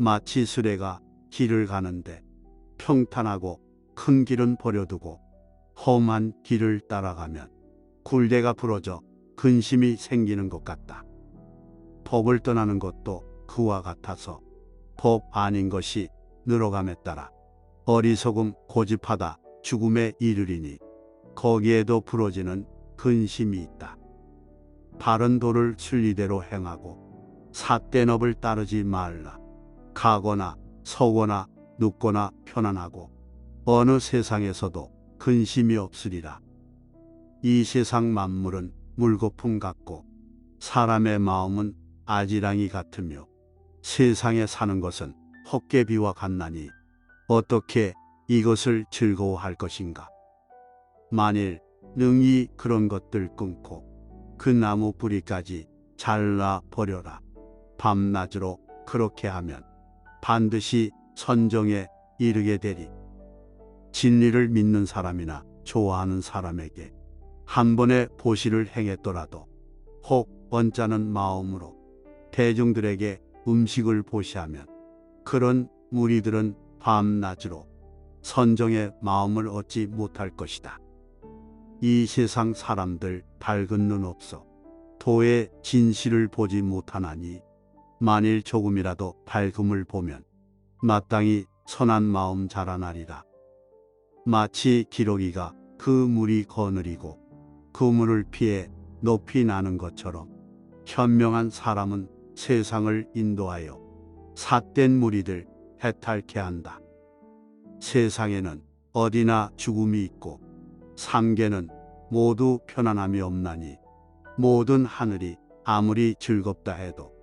마치 수레가 길을 가는데 평탄하고 큰 길은 버려두고 험한 길을 따라가면 굴대가 부러져 근심이 생기는 것 같다. 법을 떠나는 것도 그와 같아서 법 아닌 것이 늘어감에 따라 어리석음 고집하다 죽음에 이르리니 거기에도 부러지는 근심이 있다. 바른 도를 순리대로 행하고 삿된 업을 따르지 말라. 가거나 서거나 눕거나 편안하고 어느 세상에서도 근심이 없으리라. 이 세상 만물은 물거품 같고 사람의 마음은 아지랑이 같으며 세상에 사는 것은 헛개비와 같나니 어떻게 이것을 즐거워할 것인가? 만일 능히 그런 것들 끊고 그 나무 뿌리까지 잘라 버려라. 밤낮으로 그렇게 하면 반드시 선정에 이르게 되리. 진리를 믿는 사람이나 좋아하는 사람에게 한 번의 보시를 행했더라도 혹 언짢은 마음으로 대중들에게 음식을 보시하면 그런 무리들은 밤낮으로 선정의 마음을 얻지 못할 것이다. 이 세상 사람들 밝은 눈 없어 도의 진실을 보지 못하나니 만일 조금이라도 밝음을 보면 마땅히 선한 마음 자라나리라. 마치 기러기가 그 물이 거느리고 그 물을 피해 높이 나는 것처럼 현명한 사람은 세상을 인도하여 삿된 무리들 해탈케 한다. 세상에는 어디나 죽음이 있고 삼계는 모두 편안함이 없나니 모든 하늘이 아무리 즐겁다 해도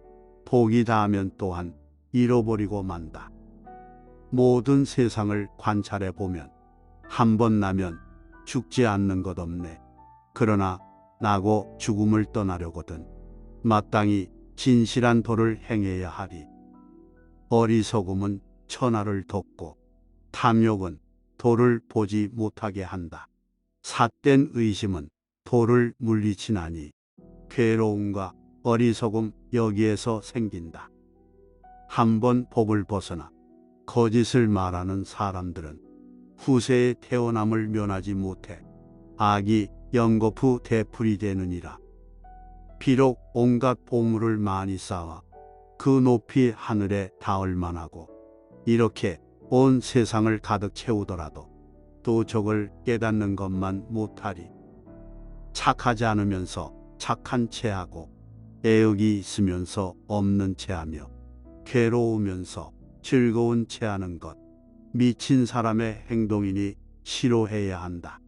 복이 닿으면 또한 잃어버리고 만다. 모든 세상을 관찰해 보면 한 번 나면 죽지 않는 것 없네. 그러나 나고 죽음을 떠나려거든 마땅히 진실한 도를 행해야 하리. 어리석음은 천하를 덮고 탐욕은 도를 보지 못하게 한다. 삿된 의심은 도를 물리치나니 괴로움과 어리석음 여기에서 생긴다. 한번 법을 벗어나 거짓을 말하는 사람들은 후세의 태어남을 면하지 못해 악이 연거푸 대풀이 되느니라. 비록 온갖 보물을 많이 쌓아 그 높이 하늘에 닿을 만하고 이렇게 온 세상을 가득 채우더라도 또 적을 깨닫는 것만 못하리. 착하지 않으면서 착한 체하고 애욕이 있으면서 없는 체하며 괴로우면서 즐거운 체하는 것 미친 사람의 행동이니 싫어해야 한다.